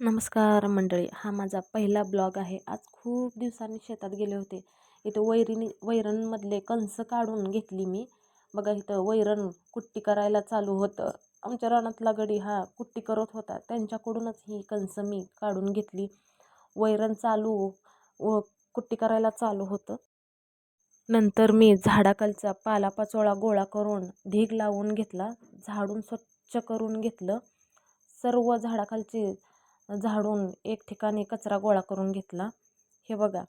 नमस्कार मंडळी हा माझा पहिला ब्लॉग आहे. आज खूप दिवसांनी शेतात गेले होते. इथं वैरिणी वैरणमधले कंस काढून घेतली मी. बघा इथं वैरण कुट्टी करायला चालू होतं. आमच्या रानातला गडी हा कुट्टी करत होता. त्यांच्याकडूनच ही कंस मी काढून घेतली. वैरण चालू व कुट्टी करायला चालू होतं. नंतर मी झाडाखालचा पालापाचोळा गोळा करून ढीग लावून घेतला. झाडून स्वच्छ करून घेतलं. सर्व झाडाखालची झाडून एक ठिकाणी कचरा गोळा करून घेतला. हे बघा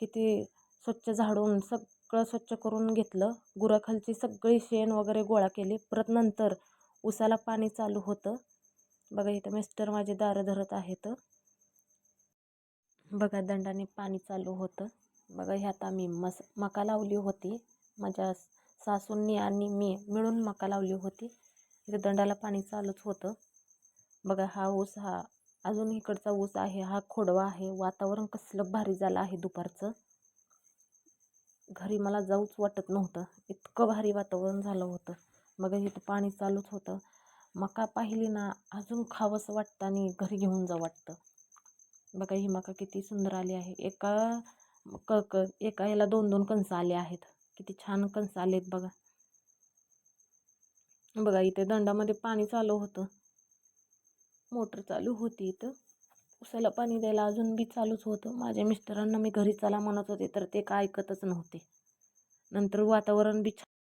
किती स्वच्छ झाडून सगळं स्वच्छ करून घेतलं. गुराखालची सगळी शेण वगैरे गोळा केली. परत नंतर उसाला पाणी चालू होतं. बघा इथं मिस्टर माझे दारं धरत आहेत. बघा दंडाने पाणी चालू होतं. बघा ह्यात आम्ही मस मका लावली होती. माझ्या सासूंनी आणि मी मिळून मका लावली होती. इथं दंडाला पाणी चालूच होतं. बघा हा ऊस हा अजून इकडचा ऊस आहे हा खोडवा आहे. वातावरण कसलं भारी झालं आहे दुपारचं. घरी मला जाऊच वाटत नव्हतं. इतकं भारी वातावरण झालं होतं. बघा इथं पाणी चालूच होतं. मका पाहिली ना अजून खावंसं वाटतं आणि घरी घेऊन जा वाटतं. बघा ही मका किती सुंदर आली आहे. एका क क एका याला दोन दोन कणसं आले आहेत. किती छान कणसं आलेत बघा. बघा इथे दंडामध्ये पाणी चालू होतं. मोटर चालू होती इथं. उसाला पाणी द्यायला अजून बी चालूच होतं. माझ्या मिस्टरांना मी घरी चला म्हणत होते तर ते काय ऐकतच नव्हते. नंतर वातावरण बी छान